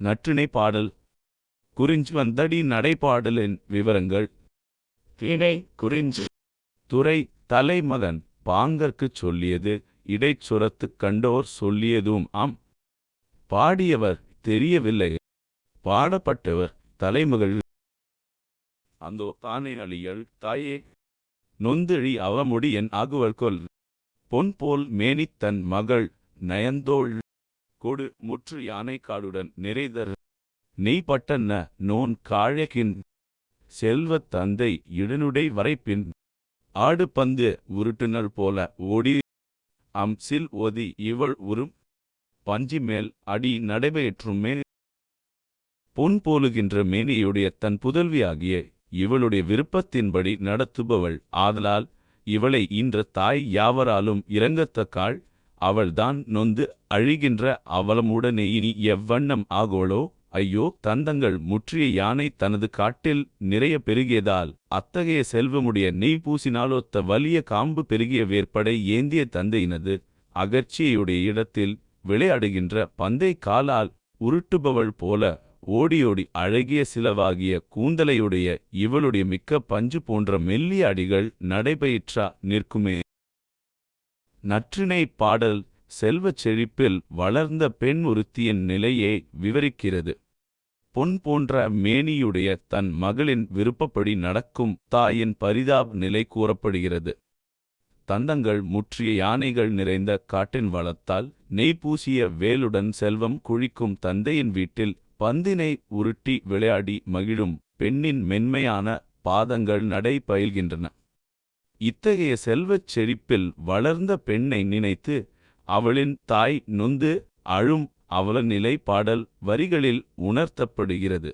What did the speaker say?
நற்றிணை பாடல். குறிஞ்சு வந்தடி நடைபாடலின் விவரங்கள். திணை குறிஞ்சு. துறை தலைமகன். பாங்கற்குச் சொல்லியது. இடைச்சுரத்துக் கண்டோர் சொல்லியதும் ஆம். பாடியவர் தெரியவில்லை. பாடப்பட்டவர் தலைமகள். அந்தோ தானே அழியல் தாயே. நொந்தழி அவமுடி என் ஆகுவல் கொல். பொன் போல் மேனித் தன் மகள் நயந்தோள். கொடு முற்று யானை காடுடன் நிறைதர் நெய்பட்டன்ன நோன் காழகின் செல்வத் தந்தை இடனுடை வரைப்பின் ஆடு பந்து உருட்டுனர் போல ஓடி அம்சில் ஓதி இவள் உறும் பஞ்சி மேல் அடி நடைபெற்றுமே பொன் போலுகின்ற மேனியுடைய தன் புதல்வியாகிய இவளுடைய விருப்பத்தின்படி நடத்துபவள். ஆதலால் இவளை இன்ற தாய் யாவராலும் இறங்கத்தக்காள் அவள்தான் நொந்து அழிகின்ற அவலமுடனே இனி எவ்வண்ணம் ஆகோளோ? ஐயோ தந்தங்கள் முற்றிய யானை தனது காட்டில் நிறைய பெருகியதால் அத்தகைய செல்வமுடைய நெய் பூசினாலொத்த வலிய காம்பு பெருகிய வேற்படை ஏந்திய தந்தையினது அகர்ச்சியுடைய இடத்தில் விளையாடுகின்ற பந்தை காலால் உருட்டுபவள் போல ஓடியோடி அழகிய சிலவாகிய கூந்தலையுடைய இவளுடைய மிக்க பஞ்சு போன்ற மெல்லிய அடிகள் நடைபயிற்றா நிற்குமே. நற்றிணை பாடல் செல்வச் செழிப்பில் வளர்ந்த பெண் ஒருத்தியின் நிலையை விவரிக்கிறது. பொன் போன்ற மேனியுடைய தன் மகளின் விருப்பப்படி நடக்கும் தாயின் பரிதாப நிலை கூறப்படுகிறது. தந்தங்கள் முற்றிய யானைகள் நிறைந்த காட்டின் வளத்தால் நெய் பூசிய வேலுடன் செல்வம் குழிக்கும் தந்தையின் வீட்டில் பந்தினை உருட்டி விளையாடி மகிழும் பெண்ணின் மென்மையான பாதங்கள் நடை பயில்கின்றன. இத்தகைய செல்வச் செழிப்பில் வளர்ந்த பெண்ணை நினைத்து அவளின் தாய் நொந்து அழும் அவல நிலை பாடல் வரிகளில் உணர்த்தப்படுகிறது.